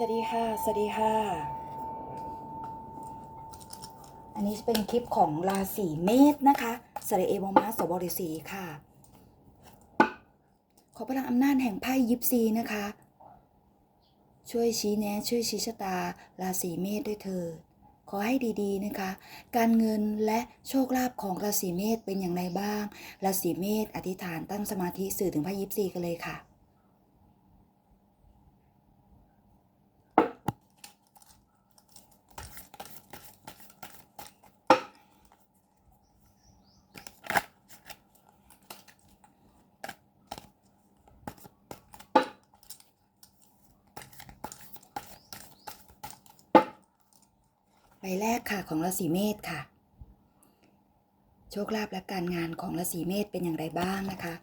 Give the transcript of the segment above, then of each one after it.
สวัสดีค่ะ สวัสดีค่ะ อันนี้เป็นคลิปของราศีเมษนะคะสระเอวมาสบริสีค่ะ ขอพลังอำนาจแห่งไพ่ยิปซีนะคะ ช่วยชี้แนะ ช่วยชี้ชะตา ราศีเมษด้วยเธอ ขอให้ดีๆนะคะ การเงินและโชคลาภของราศีเมษเป็นอย่างไรบ้าง ราศีเมษอธิษฐานตั้งสมาธิสื่อถึงไพ่ยิปซีกันเลยค่ะ แรกค่ะของราศีเมษค่ะ โชคลาภและการงานของราศีเมษเป็นอย่างไรบ้างนะคะ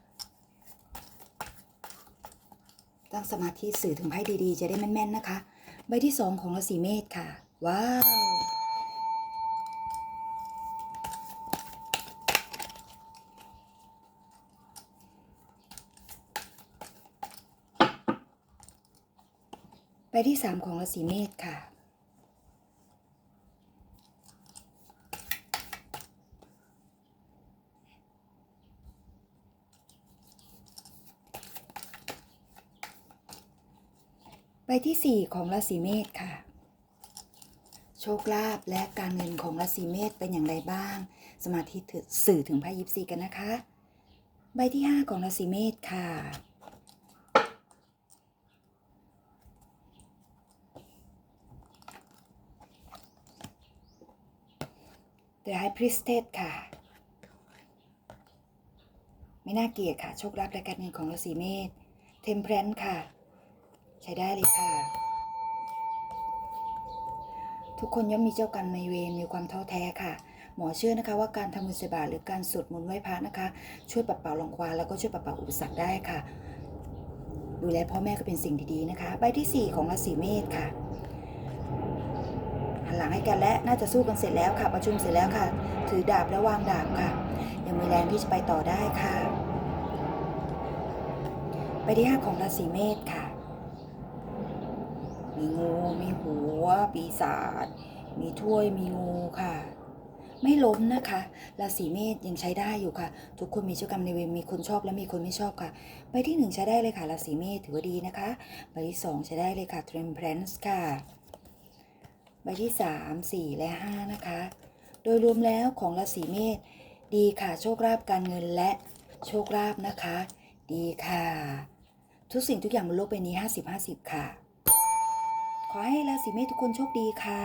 ตั้งสมาธิสื่อถึงไพ่ดีๆ จะได้แม่นๆนะคะ ใบที่สองของราศีเมษค่ะ ว้าวใบที่สามของราศีเมษค่ะ ใบที่สี่ของราศีเมษค่ะ โชคลาภและการเงินของราศีเมษเป็นอย่างไรบ้าง สมาธิสื่อถึงไพ่ยิปซีกันนะคะ ใบที่ห้าของราศีเมษค่ะ The High Priestess ค่ะ ไม่น่าเกลียดค่ะ โชคลาภและการเงินของราศีเมษ Temperance ค่ะ ใช้ได้เลยค่ะ ทุกคนย่อมมีเจ้ากรรมในเวรมีความท้อแท้ค่ะ หมอเชื่อนะคะว่าการทำบุญใส่บาตรหรือการสวดมนต์ไหว้พระนะคะ ช่วยปัดเป่ารังควานแล้วก็ช่วยปัดเป่าอุปสรรคได้ค่ะ ดูแลพ่อแม่ก็เป็นสิ่งดีๆนะคะ ใบที่ 4 ของราศีเมษค่ะหันหลังให้กันและน่าจะสู้กันเสร็จแล้วค่ะ ประชุมเสร็จแล้วค่ะ ถือดาบและวางดาบค่ะ ยังมีแรงที่จะไปต่อได้ค่ะใบที่5ของราศีเมษค่ะ มีงู มีหัว ปีศาจ มีถ้วย มีงูค่ะ ไม่ล้มนะคะ ราศีเมษยังใช้ได้อยู่ค่ะ ทุกคนมีเจ้ากรรมในายเวร มีคนชอบและมีคนไม่ชอบค่ะ ใบที่หนึ่งใช้ได้เลยค่ะ ราศีเมษถือว่าดีนะคะ ใบที่สองใช้ได้เลยค่ะ Temperance ค่ะ ใบที่สามสี่และห้านะคะ โดยรวมแล้วของราศีเมษดีค่ะ โชคลาภการเงินและโชคลาภนะคะ ดีค่ะ ทุกสิ่งทุกอย่างบนโลกใบนี้ 50-50 ค่ะ ขอให้ราศีเมษทุกคนโชคดีค่ะ